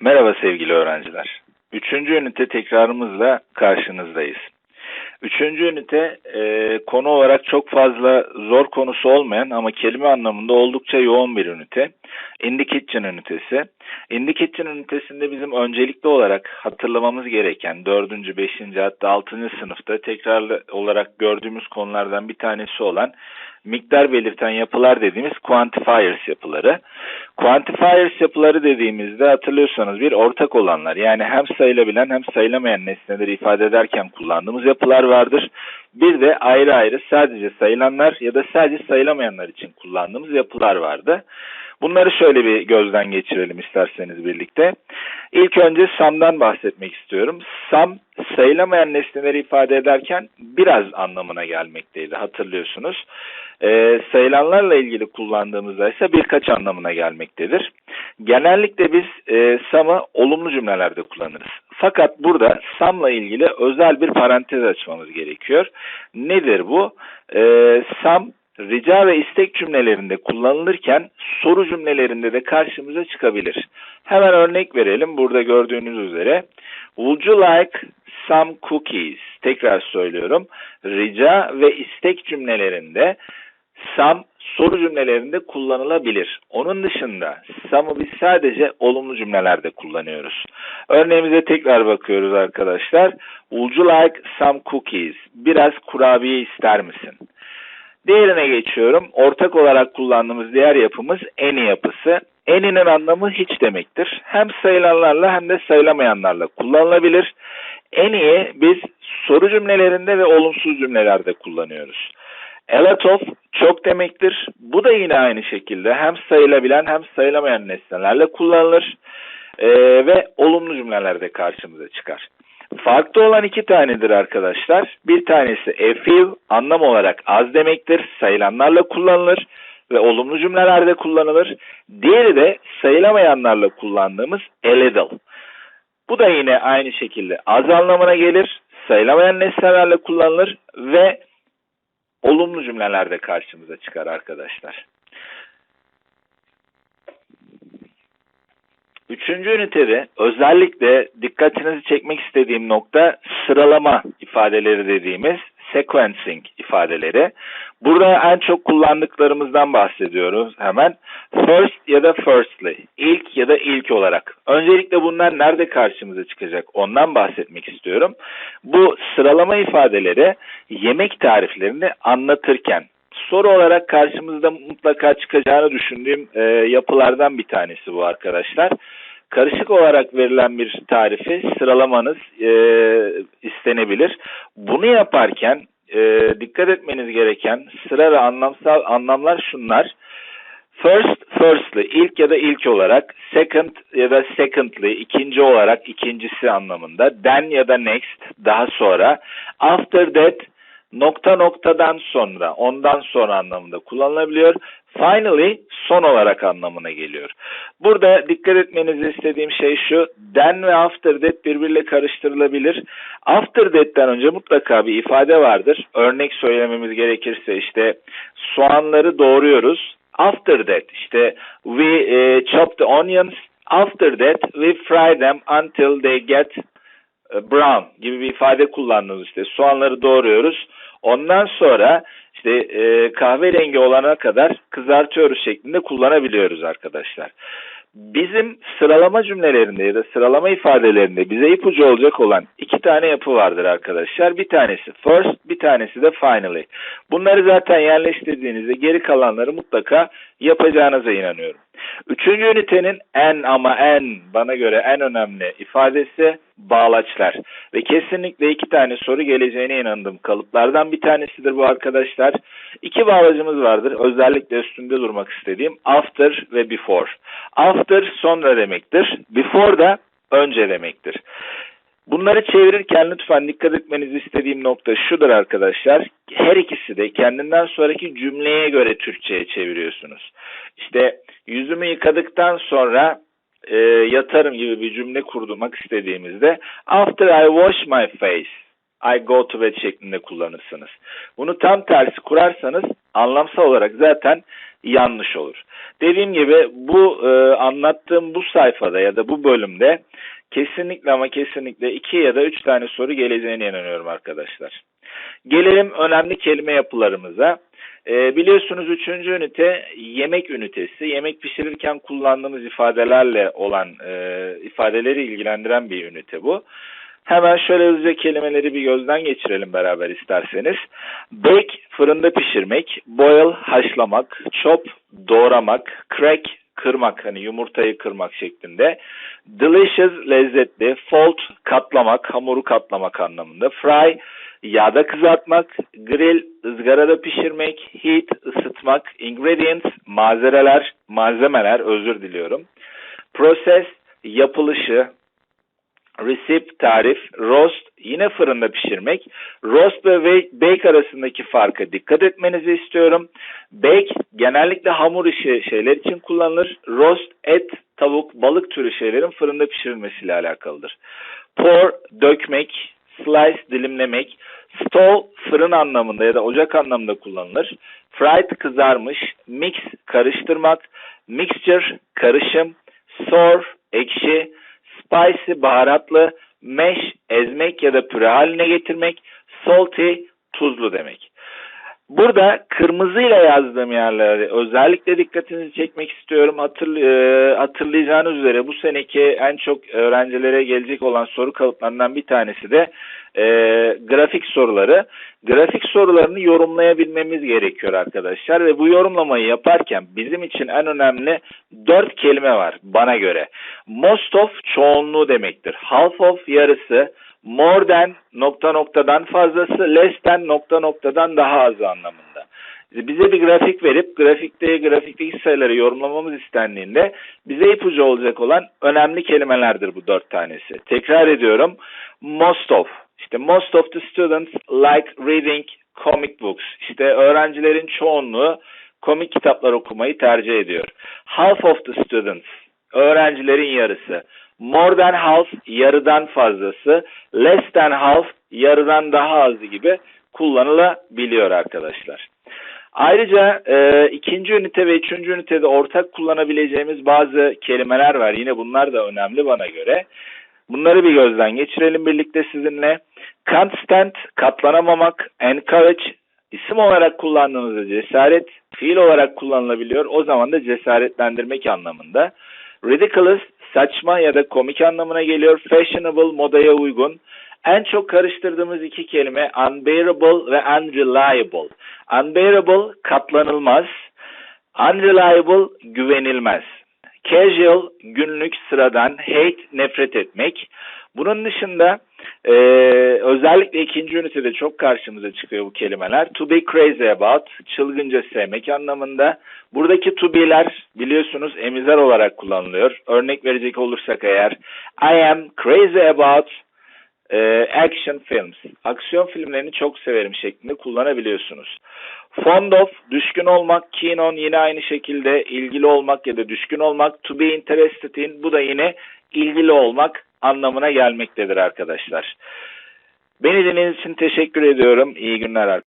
Merhaba sevgili öğrenciler. Üçüncü ünite tekrarımızla karşınızdayız. Üçüncü ünite e, konu olarak çok fazla zor konusu olmayan ama kelime anlamında oldukça yoğun bir ünite. In the Kitchen ünitesi. In the Kitchen ünitesinde bizim öncelikli olarak hatırlamamız gereken dördüncü, beşinci hatta altıncı sınıfta tekrarlı olarak gördüğümüz konulardan bir tanesi olan miktar belirten yapılar dediğimiz quantifiers yapıları. Quantifiers yapıları dediğimizde hatırlıyorsanız bir ortak olanlar yani hem sayılabilen hem sayılamayan nesneleri ifade ederken kullandığımız yapılar vardır. Bir de ayrı ayrı sadece sayılanlar ya da sadece sayılamayanlar için kullandığımız yapılar vardı. Bunları şöyle bir gözden geçirelim isterseniz birlikte. İlk önce sam'dan bahsetmek istiyorum. Sam sayılamayan nesneleri ifade ederken biraz anlamına gelmekteydi hatırlıyorsunuz. Ee, sayılanlarla ilgili kullandığımızda ise birkaç anlamına gelmektedir. Genellikle biz e, sam'ı olumlu cümlelerde kullanırız. Fakat burada sam'la ilgili özel bir parantez açmamız gerekiyor. Nedir bu? Ee, sam rica ve istek cümlelerinde kullanılırken soru cümlelerinde de karşımıza çıkabilir. Hemen örnek verelim. Burada gördüğünüz üzere Would you like some cookies? Tekrar söylüyorum. Rica ve istek cümlelerinde some soru cümlelerinde kullanılabilir. Onun dışında some'ı biz sadece olumlu cümlelerde kullanıyoruz. Örneğimize tekrar bakıyoruz arkadaşlar. Would you like some cookies? Biraz kurabiye ister misin? Diğerine geçiyorum. Ortak olarak kullandığımız diğer yapımız any yapısı. Any'nin anlamı hiç demektir. Hem sayılanlarla hem de sayılamayanlarla kullanılabilir. Any'i biz soru cümlelerinde ve olumsuz cümlelerde kullanıyoruz. Of çok demektir. Bu da yine aynı şekilde hem sayılabilen hem sayılamayan nesnelerle kullanılır ee, ve olumlu cümlelerde karşımıza çıkar. Farklı olan iki tanedir arkadaşlar. Bir tanesi few anlam olarak az demektir. Sayılanlarla kullanılır ve olumlu cümlelerde kullanılır. Diğeri de sayılamayanlarla kullandığımız a little. Bu da yine aynı şekilde az anlamına gelir. Sayılamayan nesnelerle kullanılır ve olumlu cümlelerde karşımıza çıkar arkadaşlar. Üçüncü ünitede özellikle dikkatinizi çekmek istediğim nokta sıralama ifadeleri dediğimiz sequencing ifadeleri. Burada en çok kullandıklarımızdan bahsediyoruz hemen. First ya da firstly, ilk ya da ilk olarak. Öncelikle bunlar nerede karşımıza çıkacak ondan bahsetmek istiyorum. Bu sıralama ifadeleri yemek tariflerini anlatırken soru olarak karşımızda mutlaka çıkacağını düşündüğüm e, yapılardan bir tanesi bu arkadaşlar. Karışık olarak verilen bir tarifi sıralamanız e, istenebilir. Bunu yaparken e, dikkat etmeniz gereken sıra ve anlamsal anlamlar şunlar. First, firstly, ilk ya da ilk olarak, second ya da secondly, ikinci olarak, ikincisi anlamında, then ya da next, daha sonra, after that, nokta noktadan sonra, ondan sonra anlamında kullanılabiliyor. Finally, son olarak anlamına geliyor. Burada dikkat etmenizi istediğim şey şu, then ve after that birbiriyle karıştırılabilir. After that'ten önce mutlaka bir ifade vardır. Örnek söylememiz gerekirse işte soğanları doğruyoruz. After that işte we uh, chop the onions. After that we fry them until they get brown gibi bir ifade kullandınız işte. Soğanları doğruyoruz. Ondan sonra işte e, kahverengi olana kadar kızartıyoruz şeklinde kullanabiliyoruz arkadaşlar. Bizim sıralama cümlelerinde ya da sıralama ifadelerinde bize ipucu olacak olan iki tane yapı vardır arkadaşlar. Bir tanesi first, bir tanesi de finally. Bunları zaten yerleştirdiğinizde geri kalanları mutlaka yapacağınıza inanıyorum. Üçüncü ünitenin en ama en bana göre en önemli ifadesi bağlaçlar. Ve kesinlikle iki tane soru geleceğine inandığım kalıplardan bir tanesidir bu arkadaşlar. İki bağlacımız vardır. Özellikle üstünde durmak istediğim after ve before. After sonra demektir. Before da önce demektir. Bunları çevirirken lütfen dikkat etmenizi istediğim nokta şudur arkadaşlar. Her ikisi de kendinden sonraki cümleye göre Türkçe'ye çeviriyorsunuz. İşte yüzümü yıkadıktan sonra e, yatarım gibi bir cümle kurmak istediğimizde after I wash my face I go to bed şeklinde kullanırsınız. Bunu tam tersi kurarsanız anlamsal olarak zaten yanlış olur. Dediğim gibi bu e, anlattığım bu sayfada ya da bu bölümde kesinlikle ama kesinlikle iki ya da üç tane soru geleceğine inanıyorum arkadaşlar. Gelelim önemli kelime yapılarımıza. E, biliyorsunuz üçüncü ünite yemek ünitesi. Yemek pişirirken kullandığımız ifadelerle olan e, ifadeleri ilgilendiren bir ünite bu. Hemen şöyle hızlıca kelimeleri bir gözden geçirelim beraber isterseniz. Bake, fırında pişirmek. Boil, haşlamak. Chop, doğramak. Crack, kırmak. Hani yumurtayı kırmak şeklinde. Delicious, lezzetli. Fold, katlamak. Hamuru katlamak anlamında. Fry, yağda kızartmak. Grill, ızgarada pişirmek. Heat, ısıtmak. Ingredients, malzemeler, malzemeler özür diliyorum. Process, yapılışı, Recipe tarif, roast yine fırında pişirmek. Roast ve bake arasındaki farka dikkat etmenizi istiyorum. Bake genellikle hamur işi şeyler için kullanılır. Roast et, tavuk, balık türü şeylerin fırında pişirilmesiyle alakalıdır. Pour dökmek, slice dilimlemek. Stove fırın anlamında ya da ocak anlamında kullanılır. Fried kızarmış, mix karıştırmak, mixture karışım, sour ekşi, spicy baharatlı, mash ezmek ya da püre haline getirmek, salty tuzlu demek. Burada kırmızıyla yazdığım yerlere özellikle dikkatinizi çekmek istiyorum. Hatır, e, hatırlayacağınız üzere bu seneki en çok öğrencilere gelecek olan soru kalıplarından bir tanesi de e, grafik soruları. Grafik sorularını yorumlayabilmemiz gerekiyor arkadaşlar ve bu yorumlamayı yaparken bizim için en önemli dört kelime var bana göre. Most of çoğunluğu demektir. Half of yarısı, more than nokta noktadan fazlası, less than nokta noktadan daha az anlamında. Bize bir grafik verip grafikte grafikteki sayıları yorumlamamız istendiğinde bize ipucu olacak olan önemli kelimelerdir bu dört tanesi. Tekrar ediyorum. Most of. İşte most of the students like reading comic books. İşte öğrencilerin çoğunluğu komik kitaplar okumayı tercih ediyor. Half of the students. Öğrencilerin yarısı. More than half yarıdan fazlası, less than half yarıdan daha azı gibi kullanılabiliyor arkadaşlar. Ayrıca e, ikinci ünite ve üçüncü ünitede ortak kullanabileceğimiz bazı kelimeler var. Yine bunlar da önemli bana göre. Bunları bir gözden geçirelim birlikte sizinle. Constant, katlanamamak, encourage, isim olarak kullandığımızda cesaret, fiil olarak kullanılabiliyor. O zaman da cesaretlendirmek anlamında. Ridiculous, saçma ya da komik anlamına geliyor. Fashionable, modaya uygun. En çok karıştırdığımız iki kelime unbearable ve unreliable. Unbearable, katlanılmaz. Unreliable, güvenilmez. Casual, günlük, sıradan. Hate, nefret etmek. Bunun dışında e, özellikle ikinci ünitede çok karşımıza çıkıyor bu kelimeler. To be crazy about, çılgınca sevmek anlamında. Buradaki to be'ler biliyorsunuz emizler olarak kullanılıyor. Örnek verecek olursak eğer I am crazy about e, action films. Aksiyon filmlerini çok severim şeklinde kullanabiliyorsunuz. Fond of, düşkün olmak, keen on yine aynı şekilde ilgili olmak ya da düşkün olmak. To be interested in bu da yine ilgili olmak anlamına gelmektedir arkadaşlar. Beni dinlediğiniz için teşekkür ediyorum. İyi günler arkadaşlar.